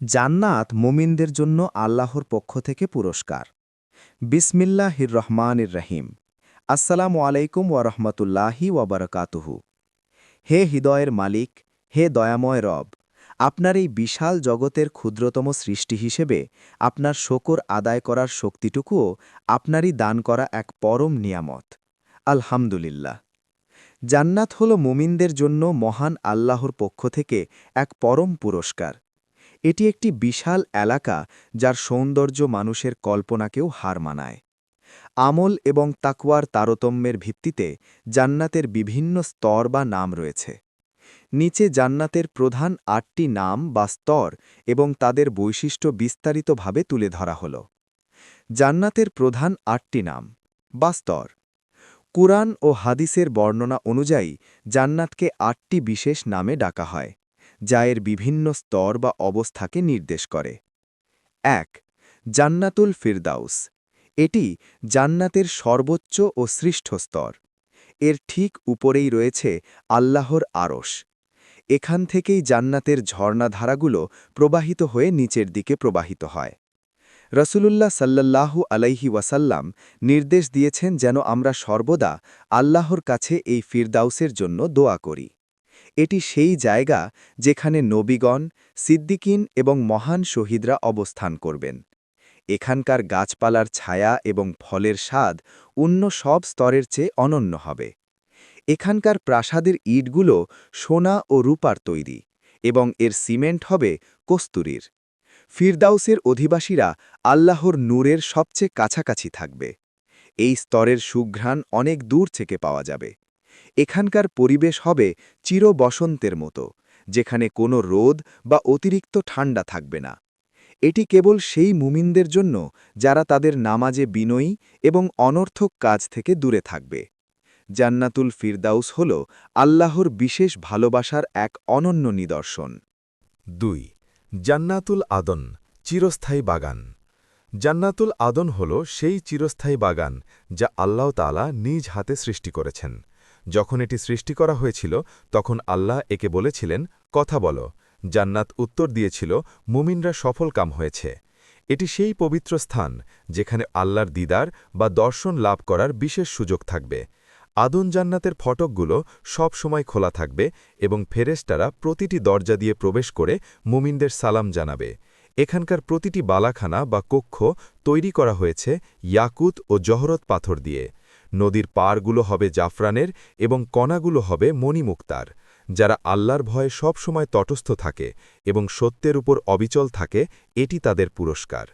জান্নাত মুমিনদের জন্য আল্লাহর পক্ষ থেকে পুরস্কার। বিসমিল্লাহির রহমানির রহিম। আসসালামু আলাইকুম ওয়ারহমতুল্লাহি ওয়াবারকাতুহু হে হৃদয়ের মালিক, হে দয়াময় রব, আপনার এই বিশাল জগতের ক্ষুদ্রতম সৃষ্টি হিসেবে আপনার শকর আদায় করার শক্তিটুকুও আপনারই দান করা এক পরম নিয়ামত। আলহামদুলিল্লাহ। জান্নাত হল মুমিনদের জন্য মহান আল্লাহর পক্ষ থেকে এক পরম পুরস্কার। এটি একটি বিশাল এলাকা যার সৌন্দর্য মানুষের কল্পনাকেও হার মানায়। আমল এবং তাকওয়ার তারতম্যের ভিত্তিতে জান্নাতের বিভিন্ন স্তর বা নাম রয়েছে। নিচে জান্নাতের প্রধান আটটি নাম বা স্তর এবং তাদের বৈশিষ্ট্য বিস্তারিতভাবে তুলে ধরা হল। জান্নাতের প্রধান আটটি নাম বা স্তর। কুরআন ও হাদিসের বর্ণনা অনুযায়ী জান্নাতকে আটটি বিশেষ নামে ডাকা হয়। যা এর বিভিন্ন স্তর বা অবস্থাকে নির্দেশ করে। এক, জান্নাতুল ফিরদাউস। এটি জান্নাতের সর্বোচ্চ ও শ্রেষ্ঠ স্তর। এর ঠিক উপরেই রয়েছে আল্লাহর আরশ। এখান থেকেই জান্নাতের ঝর্ণাধারাগুলো প্রবাহিত হয়ে নিচের দিকে প্রবাহিত হয়। রসুলুল্লাহ সাল্লাল্লাহু আলাইহি ওয়াসাল্লাম নির্দেশ দিয়েছেন যেন আমরা সর্বদা আল্লাহর কাছে এই ফিরদাউসের জন্য দোয়া করি। এটি সেই জায়গা যেখানে নবীগণ, সিদ্দিকিন এবং মহান শহীদরা অবস্থান করবেন। এখানকার গাছপালার ছায়া এবং ফলের স্বাদ অন্য সব স্তরের চেয়ে অনন্য হবে। এখানকার প্রাসাদের ইটগুলো সোনা ও রূপার তৈরি এবং এর সিমেন্ট হবে কস্তুরীর। ফিরদাউসের অধিবাসীরা আল্লাহর নূরের সবচেয়ে কাছাকাছি থাকবে। এই স্তরের সুঘ্রাণ অনেক দূর থেকে পাওয়া যাবে। এখানকার পরিবেশ হবে চির বসন্তের মতো, যেখানে কোনো রোদ বা অতিরিক্ত ঠান্ডা থাকবে না। এটি কেবল সেই মুমিনদের জন্য যারা তাদের নামাজে বিনয়ী এবং অনর্থক কাজ থেকে দূরে থাকবে। জান্নাতুল ফিরদাউস হল আল্লাহর বিশেষ ভালোবাসার এক অনন্য নিদর্শন। দুই, জান্নাতুল আদন, চিরস্থায়ী বাগান। জান্নাতুল আদন হল সেই চিরস্থায়ী বাগান যা আল্লাহ তালা নিজ হাতে সৃষ্টি করেছেন। যখন এটি সৃষ্টি করা হয়েছিল, তখন আল্লাহ একে বলেছিলেন, কথা বলো। জান্নাত উত্তর দিয়েছিল, মুমিনরা সফল কাম হয়েছে। এটি সেই পবিত্র স্থান যেখানে আল্লাহর দিদার বা দর্শন লাভ করার বিশেষ সুযোগ থাকবে। আদন জান্নাতের ফটকগুলো সব সময় খোলা থাকবে এবং ফেরেস্টারা প্রতিটি দরজা দিয়ে প্রবেশ করে মুমিনদের সালাম জানাবে। এখানকার প্রতিটি বালাখানা বা কক্ষ তৈরি করা হয়েছে ইয়াকুত ও জহরত পাথর দিয়ে। নদীর পাড়গুলো হবে জাফরানের এবং কণাগুলো হবে মণিমুক্তার, যারা আল্লাহর ভয়ে সব সময় তটস্থ থাকে এবং সত্যের উপর অবিচল থাকে, এটি তাদের পুরস্কার।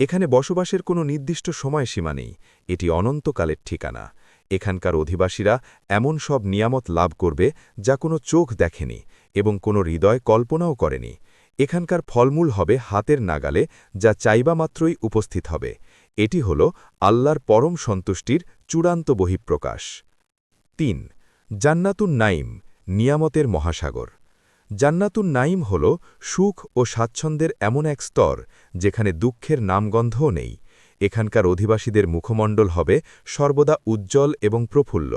এখানে বসবাসের কোনো নির্দিষ্ট সময়সীমা নেই, এটি অনন্তকালের ঠিকানা। এখানকার অধিবাসীরা এমন সব নিয়ামত লাভ করবে যা কোনো চোখ দেখেনি এবং কোনো হৃদয় কল্পনাও করেনি। এখানকার ফলমূল হবে হাতের নাগালে, যা চাইবা মাত্রই উপস্থিত হবে। এটি হল আল্লাহর পরম সন্তুষ্টির চূড়ান্ত বহিঃপ্রকাশ। তিন, জান্নাতুন নাইম নিয়ামতের মহাসাগর। জান্নাতুন নাইম হল সুখ ও স্বাচ্ছন্দ্যের এমন এক স্তর যেখানে দুঃখের নামগন্ধও নেই। এখানকার অধিবাসীদের মুখমণ্ডল হবে সর্বদা উজ্জ্বল এবং প্রফুল্ল।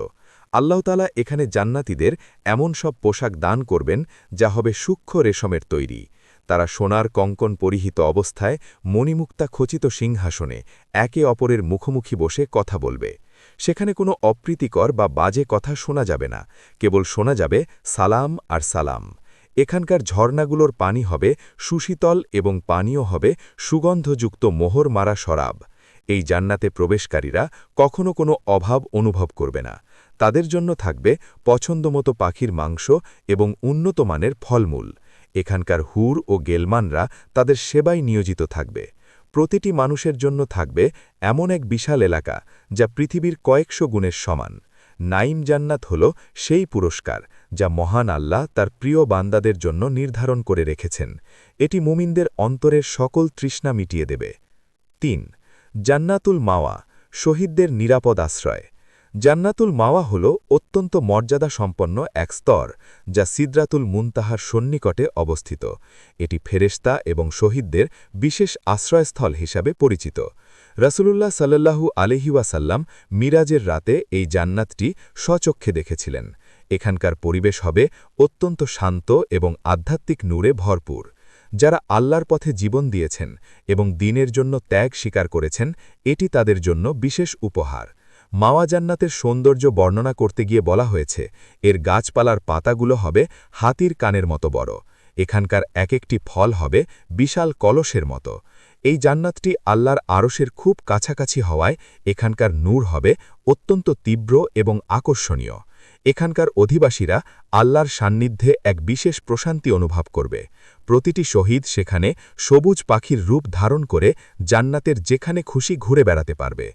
আল্লাহতালা এখানে জান্নাতিদের এমন সব পোশাক দান করবেন যা হবে সূক্ষ্ম রেশমের তৈরি। তারা সোনার কঙ্কন পরিহিত অবস্থায় মণিমুক্তা খচিত সিংহাসনে একে অপরের মুখোমুখি বসে কথা বলবে। সেখানে কোনো অপ্রীতিকর বা বাজে কথা শোনা যাবে না, কেবল শোনা যাবে, সালাম আর সালাম। এখানকার ঝর্ণাগুলোর পানি হবে সুশীতল এবং পানীয় হবে সুগন্ধযুক্ত মোহর মারা শরাব। এই জান্নাতে প্রবেশকারীরা কখনো কোনো অভাব অনুভব করবে না। তাদের জন্য থাকবে পছন্দমতো পাখির মাংস এবং উন্নত মানের ফলমূল। এখানকার হুর ও গেলমানরা তাদের সেবায় নিয়োজিত থাকবে। প্রতিটি মানুষের জন্য থাকবে এমন এক বিশাল এলাকা যা পৃথিবীর কয়েকশো গুণের সমান। নাইম জান্নাত হল সেই পুরস্কার যা মহান আল্লাহ তার প্রিয় বান্দাদের জন্য নির্ধারণ করে রেখেছেন। এটি মুমিনদের অন্তরের সকল তৃষ্ণা মিটিয়ে দেবে। তিন, জান্নাতুল মাওয়া, শহীদদের নিরাপদ আশ্রয়। জান্নাতুল মাওয়া হল অত্যন্ত মর্যাদা সম্পন্ন এক স্তর, যা সিদ্রাতুল মুনতাহার সন্নিকটে অবস্থিত। এটি ফেরেস্তা এবং শহীদদের বিশেষ আশ্রয়স্থল হিসাবে পরিচিত। রাসুলুল্লাহ সাল্লাহু আলহিওয়াসাল্লাম মিরাজের রাতে এই জান্নাতটি স্বচক্ষে দেখেছিলেন। এখানকার পরিবেশ হবে অত্যন্ত শান্ত এবং আধ্যাত্মিক নূরে ভরপুর। যারা আল্লাহর পথে জীবন দিয়েছেন এবং দিনের জন্য ত্যাগ স্বীকার করেছেন, এটি তাদের জন্য বিশেষ উপহার। মাওয়া জান্নাতের সৌন্দর্য বর্ণনা করতে গিয়ে বলা হয়েছে, এর গাছপালার পাতাগুলো হবে হাতির কানের মতো বড়। এখানকার এক একটি ফল হবে বিশাল কলসের মতো। এই জান্নাতটি আল্লাহর আরশের খুব কাছাকাছি হওয়ায় এখানকার নূর হবে অত্যন্ত তীব্র এবং আকর্ষণীয়। এখানকার অধিবাসীরা আল্লাহর সান্নিধ্যে এক বিশেষ প্রশান্তি অনুভব করবে। প্রতিটি শহীদ সেখানে সবুজ পাখির রূপ ধারণ করে জান্নাতের যেখানে খুশি ঘুরে বেড়াতে পারবে।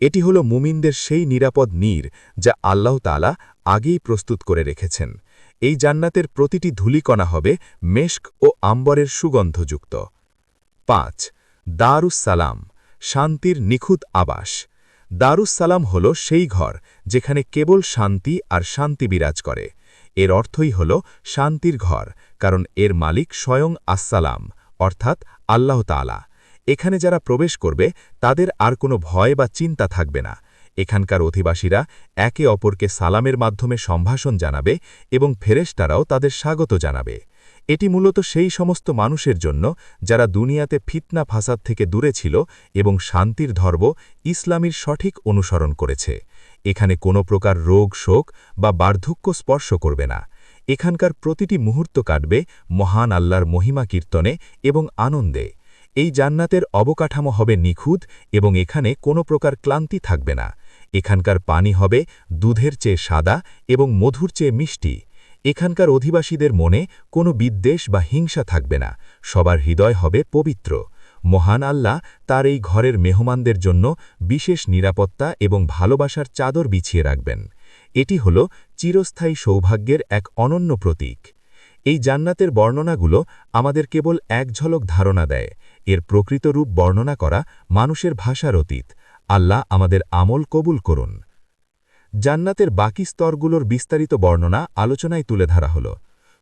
এটি হল মুমিনদের সেই নিরাপদ নীর যা আল্লাহ তালা আগেই প্রস্তুত করে রেখেছেন। এই জান্নাতের প্রতিটি ধূলিকণা হবে মেশক ও আম্বরের সুগন্ধযুক্ত। পাঁচ দারুসালাম শান্তির নিখুঁত আবাস। দারুসালাম হল সেই ঘর যেখানে কেবল শান্তি আর শান্তি বিরাজ করে। এর অর্থই হল শান্তির ঘর, কারণ এর মালিক স্বয়ং আসসালাম, অর্থাৎ আল্লাহ তালা এখানে যারা প্রবেশ করবে, তাদের আর কোনো ভয় বা চিন্তা থাকবে না। এখানকার অধিবাসীরা একে অপরকে সালামের মাধ্যমে সম্ভাষণ জানাবে এবং ফেরেশতারাও তাদের স্বাগত জানাবে। এটি মূলত সেই সমস্ত মানুষের জন্য যারা দুনিয়াতে ফিতনা ফাসাদ থেকে দূরে ছিল এবং শান্তির ধর্ম ইসলামীর সঠিক অনুসরণ করেছে। এখানে কোনো প্রকার রোগ, শোক বা বার্ধক্য স্পর্শ করবে না। এখানকার প্রতিটি মুহূর্ত কাটবে মহান আল্লাহর মহিমা কীর্তনে এবং আনন্দে। এই জান্নাতের অবকাঠামো হবে নিখুঁত এবং এখানে কোনো প্রকার ক্লান্তি থাকবে না। এখানকার পানি হবে দুধের চেয়ে সাদা এবং মধুর চেয়ে মিষ্টি। এখানকার অধিবাসীদের মনে কোনো বিদ্বেষ বা হিংসা থাকবে না। সবার হৃদয় হবে পবিত্র। মহান আল্লাহ তার এই ঘরের মেহমানদের জন্য বিশেষ নিরাপত্তা এবং ভালোবাসার চাদর বিছিয়ে রাখবেন। এটি হল চিরস্থায়ী সৌভাগ্যের এক অনন্য প্রতীক। এই জান্নাতের বর্ণনাগুলো আমাদের কেবল এক ঝলক ধারণা দেয়। এর প্রকৃত রূপ বর্ণনা করা মানুষের ভাষার অতীত। আল্লাহ আমাদের আমল কবুল করুন। জান্নাতের বাকি স্তরগুলোর বিস্তারিত বর্ণনা আলোচনায় তুলে ধরা হল।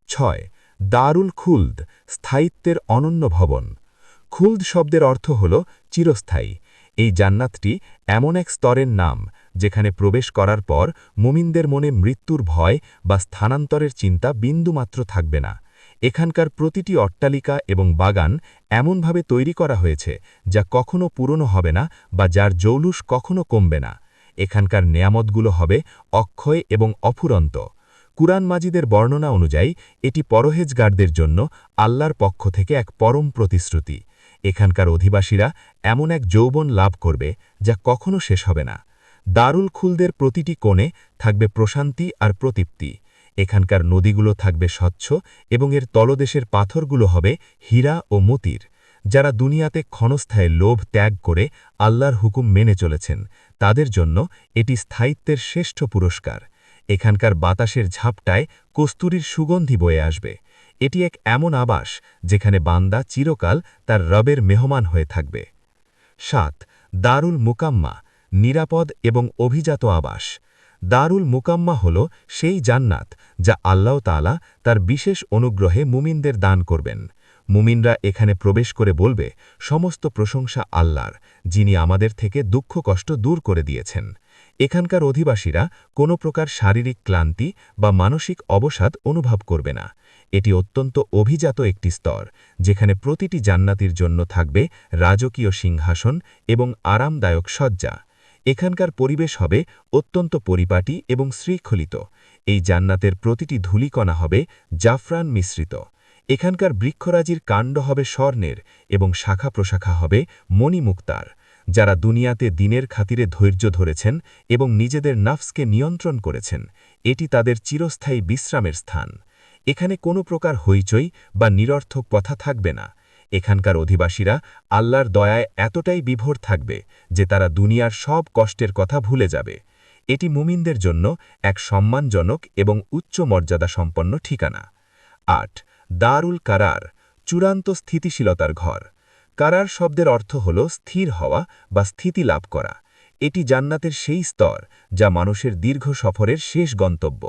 ছয়, দারুল খুলদ, স্থায়িত্বের অনন্য ভবন। খুলদ শব্দের অর্থ হল চিরস্থায়ী। এই জান্নাতটি এমন এক স্তরের নাম যেখানে প্রবেশ করার পর মুমিনদের মনে মৃত্যুর ভয় বা স্থানান্তরের চিন্তা বিন্দুমাত্র থাকবে না। এখানকার প্রতিটি অট্টালিকা এবং বাগান এমনভাবে তৈরি করা হয়েছে যা কখনো পুরনো হবে না বা যার জৌলুস কখনো কমবে না। এখানকার নেয়ামতগুলো হবে অক্ষয় এবং অফুরন্ত। কুরআন মাজিদের বর্ণনা অনুযায়ী, এটি পরহেজগারদের জন্য আল্লাহর পক্ষ থেকে এক পরম প্রতিশ্রুতি। এখানকার অধিবাসীরা এমন এক যৌবন লাভ করবে যা কখনো শেষ হবে না। দারুল খুলদের প্রতিটি কোণে থাকবে প্রশান্তি আর প্রতীপ্তি। এখানকার নদীগুলো থাকবে স্বচ্ছ এবং এর তলদেশের পাথরগুলো হবে হীরা ও মতির, যারা দুনিয়াতে ক্ষণস্থায় লোভ ত্যাগ করে আল্লাহর হুকুম মেনে চলেছেন। তাদের জন্য এটি স্থায়িত্বের শ্রেষ্ঠ পুরস্কার। এখানকার বাতাসের ঝাপটায় কস্তুরীর সুগন্ধি বয়ে আসবে। এটি এক এমন আবাস যেখানে বান্দা চিরকাল তার রবের মেহমান হয়ে থাকবে। সাত, দারুল মুকাম্মা। নিরাপদ এবং অভিজাত আবাস। দারুল মুকাম্মা হল সেই জান্নাত যা আল্লাহ তালা তার বিশেষ অনুগ্রহে মুমিনদের দান করবেন। মুমিনরা এখানে প্রবেশ করে বলবে, সমস্ত প্রশংসা আল্লাহর, যিনি আমাদের থেকে দুঃখ কষ্ট দূর করে দিয়েছেন। এখানকার অধিবাসীরা কোনো প্রকার শারীরিক ক্লান্তি বা মানসিক অবসাদ অনুভব করবে না। এটি অত্যন্ত অভিজাত একটি স্তর, যেখানে প্রতিটি জান্নাতির জন্য থাকবে রাজকীয় সিংহাসন এবং আরামদায়ক সজ্জা এখানকার পরিবেশ হবে অত্যন্ত পরিপাটি এবং শৃঙ্খলিত। এই জান্নাতের প্রতিটি ধূলিকণা হবে জাফরান মিশ্রিত। এখানকার বৃক্ষরাজির কাণ্ড হবে স্বর্ণের এবং শাখা প্রশাখা হবে মণিমুক্তার, যারা দুনিয়াতে দিনের খাতিরে ধৈর্য ধরেছেন এবং নিজেদের নাফসকে নিয়ন্ত্রণ করেছেন। এটি তাদের চিরস্থায়ী বিশ্রামের স্থান। এখানে কোনো প্রকার হইচই বা নিরর্থক কথা থাকবে না। এখানকার অধিবাসীরা আল্লাহর দয়ায় এতটাই বিভোর থাকবে যে তারা দুনিয়ার সব কষ্টের কথা ভুলে যাবে। এটি মুমিনদের জন্য এক সম্মানজনক এবং উচ্চ মর্যাদা সম্পন্ন ঠিকানা। আট, দারুল কারার, চূড়ান্ত স্থিতিশীলতার ঘর। কারার শব্দের অর্থ হল স্থির হওয়া বা স্থিতি লাভ করা। এটি জান্নাতের সেই স্তর যা মানুষের দীর্ঘ সফরের শেষ গন্তব্য।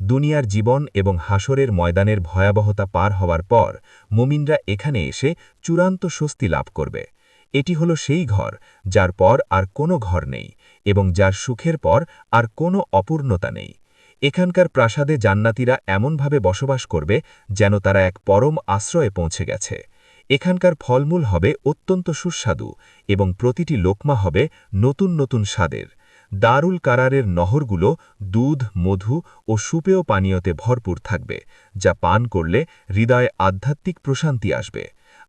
দুনিয়ার জীবন এবং হাসরের ময়দানের ভয়াবহতা পার হওয়ার পর মুমিনরা এখানে এসে চূড়ান্ত স্বস্তি লাভ করবে। এটি হল সেই ঘর যার পর আর কোনো ঘর নেই এবং যার সুখের পর আর কোনো অপূর্ণতা নেই। এখানকার প্রাসাদে জান্নাতিরা এমনভাবে বসবাস করবে যেন তারা এক পরম আশ্রয়ে পৌঁছে গেছে। এখানকার ফলমূল হবে অত্যন্ত সুস্বাদু এবং প্রতিটি লোকমা হবে নতুন নতুন স্বাদের। দারুল কারারের নহরগুলো দুধ, মধু ও সুপেয় পানীয়তে ভরপুর থাকবে, যা পান করলে হৃদয়ে আধ্যাত্মিক প্রশান্তি আসবে।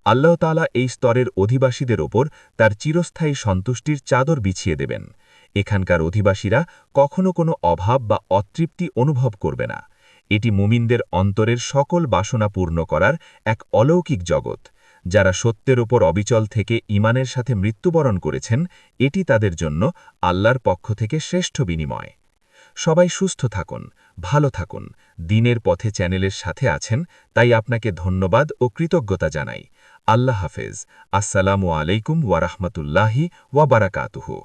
আল্লাহ তাআলা এই স্তরের অধিবাসীদের ওপর তার চিরস্থায়ী সন্তুষ্টির চাদর বিছিয়ে দেবেন। এখানকার অধিবাসীরা কখনো কোনো অভাব বা অতৃপ্তি অনুভব করবে না। এটি মুমিনদের অন্তরের সকল বাসনা পূর্ণ করার এক অলৌকিক জগৎ। যারা সত্যের ওপর অবিচল থেকে ইমানের সাথে মৃত্যুবরণ করেছেন, এটি তাদের জন্য আল্লাহর পক্ষ থেকে শ্রেষ্ঠ বিনিময়। সবাই সুস্থ থাকুন, ভালো থাকুন, দিনের পথে চ্যানেলের সাথে আছেন, তাই আপনাকে ধন্যবাদ ও কৃতজ্ঞতা জানাই। আল্লাহ হাফেজ। আসসালামু আলাইকুম ওয়ারাহমতুল্লাহি ওয়াবারাকাতুহু